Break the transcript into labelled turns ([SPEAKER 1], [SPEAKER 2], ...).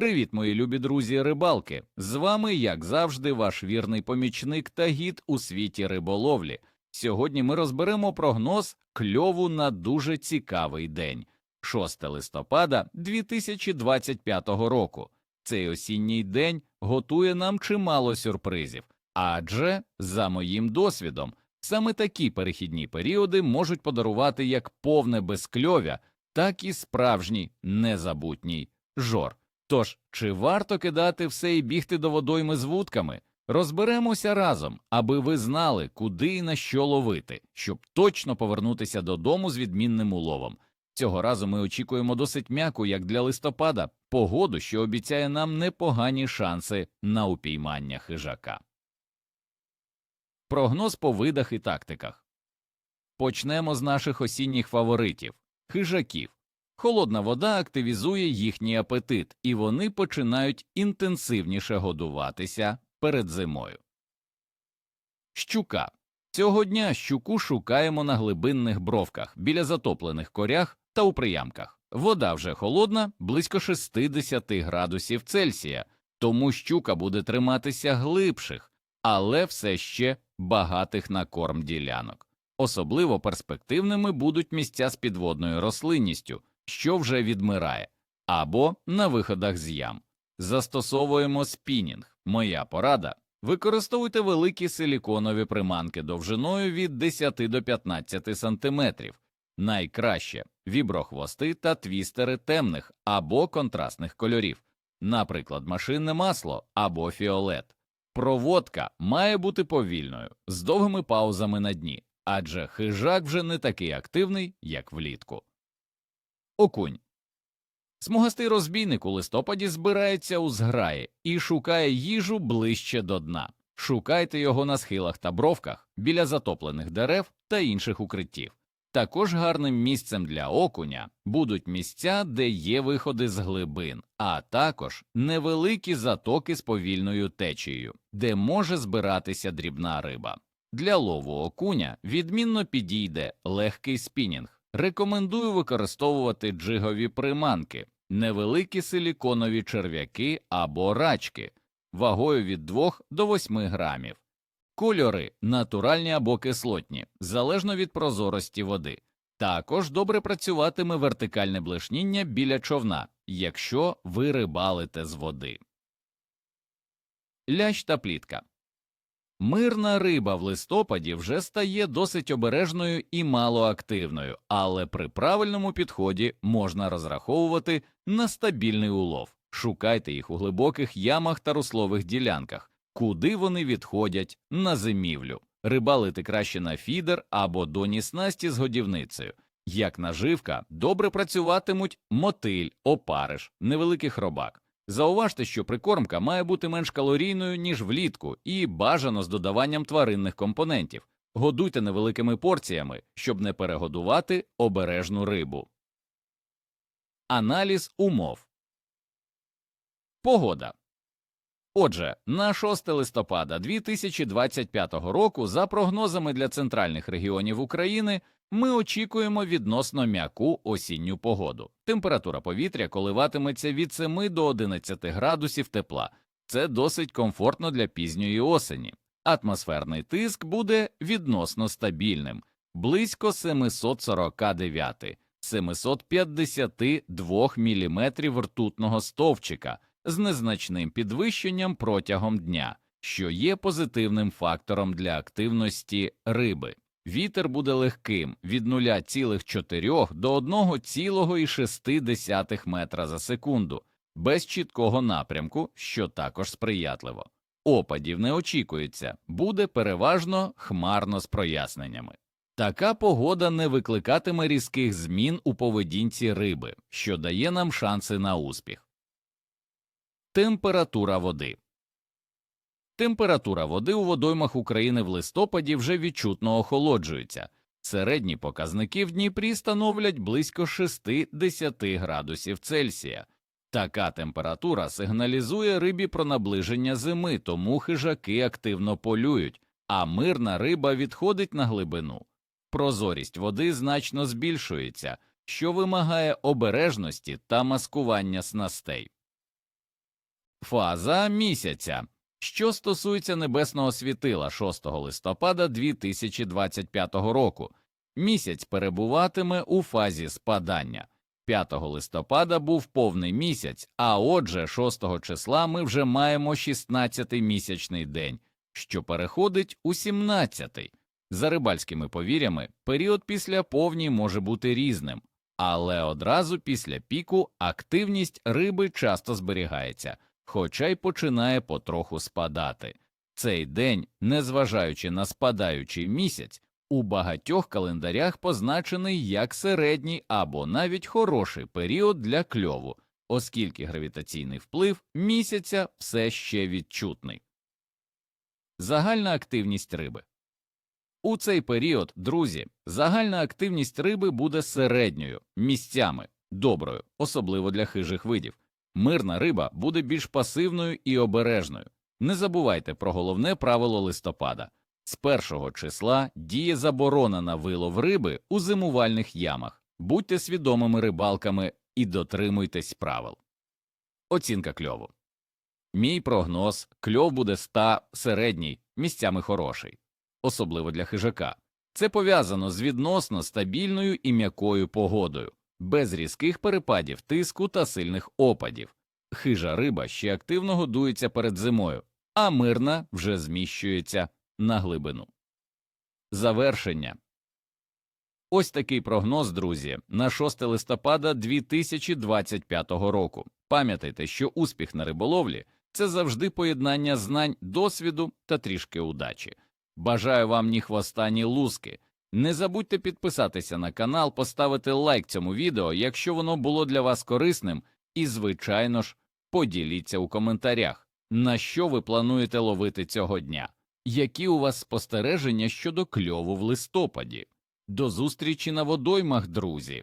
[SPEAKER 1] Привіт, мої любі друзі рибалки! З вами, як завжди, ваш вірний помічник та гід у світі риболовлі. Сьогодні ми розберемо прогноз кльову на дуже цікавий день 6 листопада 2025 року. Цей осінній день готує нам чимало сюрпризів, адже, за моїм досвідом, саме такі перехідні періоди можуть подарувати як повне безкльовя, так і справжній незабутній жор. Тож, чи варто кидати все і бігти до водойми з вудками? Розберемося разом, аби ви знали, куди і на що ловити, щоб точно повернутися додому з відмінним уловом. Цього разу ми очікуємо досить м'яку, як для листопада, погоду, що обіцяє нам непогані шанси на упіймання хижака. Прогноз по видах і тактиках. Почнемо з наших осінніх фаворитів хижаків. Холодна вода активізує їхній апетит, і вони починають інтенсивніше годуватися перед зимою. Щука. Цього дня щуку шукаємо на глибинних бровках, біля затоплених корях та у приямках. Вода вже холодна, близько 60 градусів Цельсія, тому щука буде триматися глибших, але все ще багатих на корм ділянок. Особливо перспективними будуть місця з підводною рослинністю що вже відмирає, або на виходах з ям. Застосовуємо спінінг. Моя порада. Використовуйте великі силіконові приманки довжиною від 10 до 15 см. Найкраще віброхвости та твістери темних або контрастних кольорів, наприклад, машинне масло або фіолет. Проводка має бути повільною, з довгими паузами на дні, адже хижак вже не такий активний, як влітку. Окунь. Смугастий розбійник у листопаді збирається у зграї і шукає їжу ближче до дна. Шукайте його на схилах та бровках, біля затоплених дерев та інших укриттів. Також гарним місцем для окуня будуть місця, де є виходи з глибин, а також невеликі затоки з повільною течією, де може збиратися дрібна риба. Для лову окуня відмінно підійде легкий спінінг. Рекомендую використовувати джигові приманки, невеликі силіконові черв'яки або рачки вагою від 2 до 8 грамів, кольори натуральні або кислотні, залежно від прозорості води. Також добре працюватиме вертикальне блешніння біля човна, якщо ви рибалите з води. Лящ та плітка Мирна риба в листопаді вже стає досить обережною і малоактивною, але при правильному підході можна розраховувати на стабільний улов. Шукайте їх у глибоких ямах та руслових ділянках, куди вони відходять на зимівлю. Рибалити краще на фідер або доні снасті з годівницею. Як наживка, добре працюватимуть мотиль, опариш, невеликих робак. Зауважте, що прикормка має бути менш калорійною, ніж влітку, і бажано з додаванням тваринних компонентів. Годуйте невеликими порціями, щоб не перегодувати обережну рибу. Аналіз умов Погода. Отже, на 6 листопада 2025 року, за прогнозами для центральних регіонів України, ми очікуємо відносно м'яку осінню погоду. Температура повітря коливатиметься від 7 до 11 градусів тепла. Це досить комфортно для пізньої осені. Атмосферний тиск буде відносно стабільним, близько 749 752 мм ртутного стовпчика з незначним підвищенням протягом дня, що є позитивним фактором для активності риби. Вітер буде легким від 0,4 до 1,6 метра за секунду, без чіткого напрямку, що також сприятливо. Опадів не очікується, буде переважно хмарно з проясненнями. Така погода не викликатиме різких змін у поведінці риби, що дає нам шанси на успіх. Температура води Температура води у водоймах України в листопаді вже відчутно охолоджується. Середні показники в Дніпрі становлять близько 60 градусів Цельсія. Така температура сигналізує рибі про наближення зими, тому хижаки активно полюють, а мирна риба відходить на глибину. Прозорість води значно збільшується, що вимагає обережності та маскування снастей. Фаза місяця. Що стосується небесного світила 6 листопада 2025 року, місяць перебуватиме у фазі спадання. 5 листопада був повний місяць, а отже, 6 числа ми вже маємо 16-й місячний день, що переходить у 17-й. За рибальськими повір'ями, період після повній може бути різним, але одразу після піку активність риби часто зберігається, хоча й починає потроху спадати. Цей день, незважаючи на спадаючий місяць, у багатьох календарях позначений як середній або навіть хороший період для кльову, оскільки гравітаційний вплив місяця все ще відчутний. Загальна активність риби у цей період, друзі, загальна активність риби буде середньою, місцями, доброю, особливо для хижих видів. Мирна риба буде більш пасивною і обережною. Не забувайте про головне правило листопада. З першого числа діє заборона на вилов риби у зимувальних ямах. Будьте свідомими рибалками і дотримуйтесь правил. Оцінка кльову. Мій прогноз кльов буде ста середній, місцями хороший, особливо для хижака. Це пов'язано з відносно стабільною і м'якою погодою, без різких перепадів тиску та сильних опадів. Хижа риба ще активно годується перед зимою, а мирна вже зміщується на глибину. Завершення. Ось такий прогноз, друзі, на 6 листопада 2025 року. Пам'ятайте, що успіх на риболовлі це завжди поєднання знань, досвіду та трішки удачі. Бажаю вам ні хвоста, ні луски. Не забудьте підписатися на канал, поставити лайк цьому відео, якщо воно було для вас корисним, і, звичайно ж, поділіться у коментарях, на що ви плануєте ловити цього дня. Які у вас спостереження щодо кльову в листопаді? До зустрічі на водоймах, друзі!